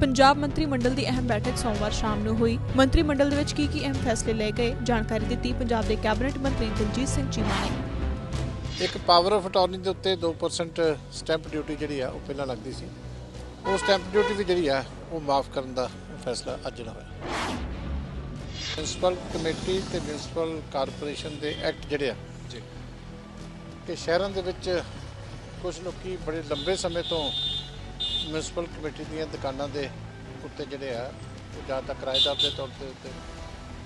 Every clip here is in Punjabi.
ਪੰਜਾਬ ਮੰਤਰੀ ਮੰਡਲ ਦੀ ਅਹਿਮ ਬੈਠਕ ਸੋਮਵਾਰ ਸ਼ਾਮ ਨੂੰ ਹੋਈ। ਮੰਤਰੀ ਮੰਡਲ ਦੇ ਵਿੱਚ ਕੀ ਕੀ ਅਹਿਮ ਫੈਸਲੇ ਲਏ ਗਏ? ਜਾਣਕਾਰੀ ਦਿੱਤੀ ਪੰਜਾਬ ਦੇ ਕੈਬਨਿਟ ਮੰਤਰੀ ਦਿਲਜੀਤ ਸਿੰਘ ਚੀਮਾ ਨੇ। ਇੱਕ ਪਾਵਰ ਆਫ ਅਟਾਰਨੀ ਦੇ ਉੱਤੇ 2% ਸਟੈਂਪ ਡਿਊਟੀ ਜਿਹੜੀ ਆ ਉਹ ਪਹਿਲਾਂ ਲੱਗਦੀ ਸੀ। ਉਹ ਸਟੈਂਪ ਡਿਊਟੀ ਵੀ ਜਿਹੜੀ ਆ ਉਹ ਮਾਫ ਕਰਨ ਦਾ ਫੈਸਲਾ ਅੱਜ ਜਿਹੜਾ ਹੋਇਆ। ਮਿਊਨਿਸਪਲ ਕਮੇਟੀ ਤੇ ਮਿਊਨਿਸਪਲ ਕਾਰਪੋਰੇਸ਼ਨ ਦੇ ਐਕਟ ਜਿਹੜੇ ਆ ਜੀ। ਕਿ ਸ਼ਹਿਰਾਂ ਦੇ ਵਿੱਚ ਕੁਝ ਲੋਕੀ ਬੜੇ ਲੰਬੇ ਸਮੇਂ ਤੋਂ ਮਿਊਨਿਸਪਲ ਕਮੇਟੀ ਦੀਆਂ ਦੁਕਾਨਾਂ ਦੇ ਉੱਤੇ ਜਿਹੜੇ ਆ, ਉਹ ਜਾਂ ਤਾਂ ਕਿਰਾਏਦਾਰ ਦੇ ਤੌਰ ਦੇ ਉੱਤੇ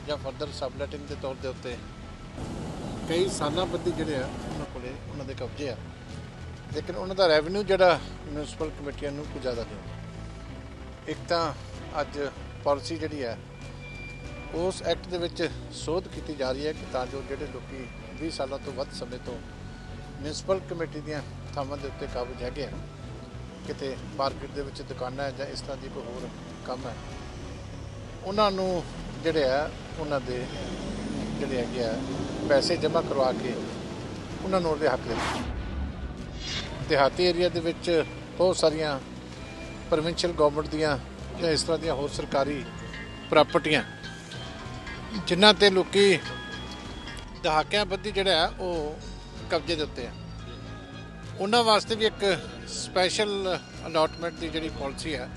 ਜਾਂ ਫਰਦਰ ਸਬਲੈਟਿੰਗ ਦੇ ਤੌਰ ਦੇ ਉੱਤੇ ਕਈ ਸਾਲਾਂ ਬੱਧੀ ਜਿਹੜੇ ਆ ਉਹਨਾਂ ਕੋਲੇ ਉਹਨਾਂ ਦੇ ਕਬਜ਼ੇ ਆ। ਲੇਕਿਨ ਉਹਨਾਂ ਦਾ ਰੈਵਨਿਊ ਜਿਹੜਾ ਮਿਊਨਿਸਪਲ ਕਮੇਟੀਆਂ ਨੂੰ ਕੁਝ ਜ਼ਿਆਦਾ ਨਹੀਂ। ਇੱਕ ਤਾਂ ਅੱਜ ਪਾਲਿਸੀ ਜਿਹੜੀ ਹੈ ਉਸ ਐਕਟ ਦੇ ਵਿੱਚ ਸੋਧ ਕੀਤੀ ਜਾ ਰਹੀ ਹੈ ਕਿ ਤਾਂ ਜੋ ਜਿਹੜੇ ਲੋਕੀ 20 ਸਾਲਾਂ ਤੋਂ ਵੱਧ ਸਮੇਂ ਤੋਂ ਮਿਊਨਿਸਪਲ ਕਮੇਟੀ ਦੀਆਂ ਥਾਵਾਂ ਦੇ ਉੱਤੇ ਕਾਬਜ਼ ਹੈਗੇ ਆ ਕਿਤੇ ਮਾਰਕੀਟ ਦੇ ਵਿੱਚ ਦੁਕਾਨਾਂ ਹੈ ਜਾਂ ਇਸ ਤਰ੍ਹਾਂ ਦੀ ਕੋਈ ਹੋਰ ਕੰਮ ਹੈ? ਉਹਨਾਂ ਨੂੰ ਜਿਹੜੇ ਆ, ਉਹਨਾਂ ਦੇ ਜਿਹੜੇ ਹੈਗੇ ਆ, ਪੈਸੇ ਜਮ੍ਹਾਂ ਕਰਵਾ ਕੇ ਉਹਨਾਂ ਨੂੰ ਉਹਦੇ ਹੱਕ ਦੇ ਦਿਹਾਤੀ ਏਰੀਆ ਦੇ ਵਿੱਚ ਬਹੁਤ ਸਾਰੀਆਂ ਪ੍ਰੋਵਿੰਸ਼ੀਅਲ ਗਵਰਨਮੈਂਟ ਦੀਆਂ ਜਾਂ ਇਸ ਤਰ੍ਹਾਂ ਦੀਆਂ ਹੋਰ ਸਰਕਾਰੀ ਪ੍ਰਾਪਰਟੀਆਂ, ਜਿਨ੍ਹਾਂ ਤੇ ਲੋਕੀ ਦਹਾਕਿਆਂ ਬੱਧੀ ਜਿਹੜਾ ਹੈ ਉਹ ਕਬਜ਼ੇ ਦੇ ਉੱਤੇ ਆ। ਉਹਨਾਂ ਵਾਸਤੇ ਵੀ ਇੱਕ ਸਪੈਸ਼ਲ ਅਲਾਟਮੈਂਟ ਦੀ ਜਿਹੜੀ ਪਾਲਿਸੀ ਹੈ,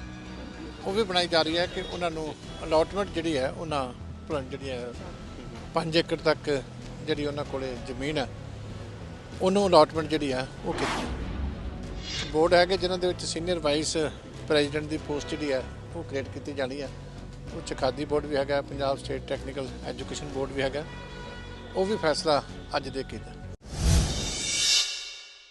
ਉਹ ਵੀ ਬਣਾਈ ਜਾ ਰਹੀ ਹੈ ਕਿ ਉਹਨਾਂ ਨੂੰ ਅਲਾਟਮੈਂਟ ਜਿਹੜੀ ਹੈ, ਉਹਨਾਂ ਪਰ ਜਿਹੜੀ ਹੈ 5 ਏਕੜ ਤੱਕ ਜਿਹੜੀ ਉਹਨਾਂ ਕੋਲੇ ਜ਼ਮੀਨ ਹੈ, ਉਹਨੂੰ ਅਲਾਟਮੈਂਟ ਜਿਹੜੀ ਹੈ, ਉਹ ਕੀਤੀ ਬੋਰਡ ਹੈਗੇ ਜਿਨ੍ਹਾਂ ਦੇ ਵਿੱਚ ਸੀਨੀਅਰ ਵਾਈਸ ਪ੍ਰੈਜ਼ੀਡੈਂਟ ਦੀ ਪੋਸਟ ਜਿਹੜੀ ਹੈ, ਉਹ ਕ੍ਰੀਏਟ ਕੀਤੀ ਜਾਣੀ ਹੈ। ਉਹ 'ਚ ਖਾਦੀ ਬੋਰਡ ਵੀ ਹੈਗਾ, Punjab state technical education board ਵੀ ਹੈਗਾ। ਉਹ ਵੀ ਫੈਸਲਾ ਅੱਜ ਦੇ ਕੀਤਾ।